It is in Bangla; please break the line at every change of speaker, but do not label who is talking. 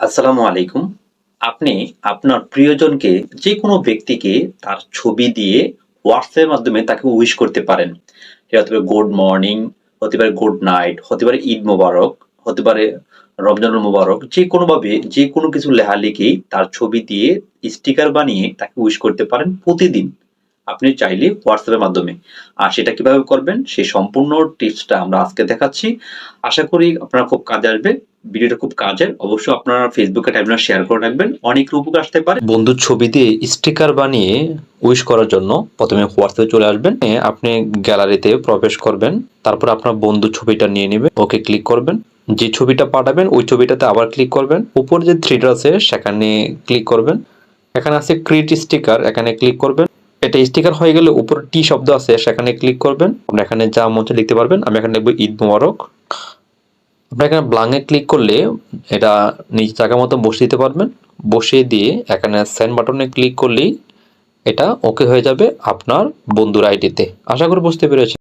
আসসালামু আলাইকুম। আপনি আপনার প্রিয়জনকে যে কোনো ব্যক্তিকে তার ছবি দিয়ে হোয়াটসঅ্যাপের মাধ্যমে তাকে উইশ করতে পারেন। হতে পারে গুড মর্নিং হতে পারে গুড নাইট হতে পারে ঈদ মোবারক, হতে পারে রমজানুল মোবারক যে কোনোভাবে যে কোনো কিছু লেখালেখি তার ছবি দিয়ে স্টিকার বানিয়ে তাকে উইশ করতে পারেন প্রতিদিন। আপনি চাইলে হোয়াটসঅ্যাপের মাধ্যমে। আর সেটা কীভাবে করবেন, সেই সম্পূর্ণ টিপসটা আমরা আজকে দেখাচ্ছি। আশা করি আপনারা খুব কাজে আসবে। ভিডিওটা খুব কাজের। অবশ্যই আপনারা ফেসবুকে টাইমলাইন শেয়ার করে রাখবেন। অনেক উপকার আসতে পারে। বন্ধুর ছবি দিয়ে স্টিকার বানিয়ে উইশ করার জন্য প্রথমে হোয়াটসঅ্যাপে চলে আসবেন। আপনি গ্যালারিতে প্রবেশ করবেন। তারপর আপনার বন্ধুর ছবিটা নিয়ে নেবেন। ওকে ক্লিক করবেন। যে ছবিটা পাঠাবেন, ওই ছবিটাতে আবার ক্লিক করবেন। উপর যে থ্রিটা আছে, সেখানে ক্লিক করবেন। এখানে আছে ক্রিয়েট স্টিকার এখানে ক্লিক করবেন। এটা স্টিকার হয়ে গেলে উপর টি শব্দ আছে, সেখানে ক্লিক করবেন। আপনি এখানে যা মঞ্চে লিখতে পারবেন। আমি এখানে লিখব ঈদ মোবারক। আপনি এখানে ব্লাঙে ক্লিক করলে এটা নিজ জায়গা মতো বসিয়ে দিতে পারবেন। বসিয়ে দিয়ে এখানে সেন্ড বাটনে ক্লিক করলেই এটা ওকে হয়ে যাবে আপনার বন্ধুর আইডিতে আশা করি বুঝতে পেরেছেন।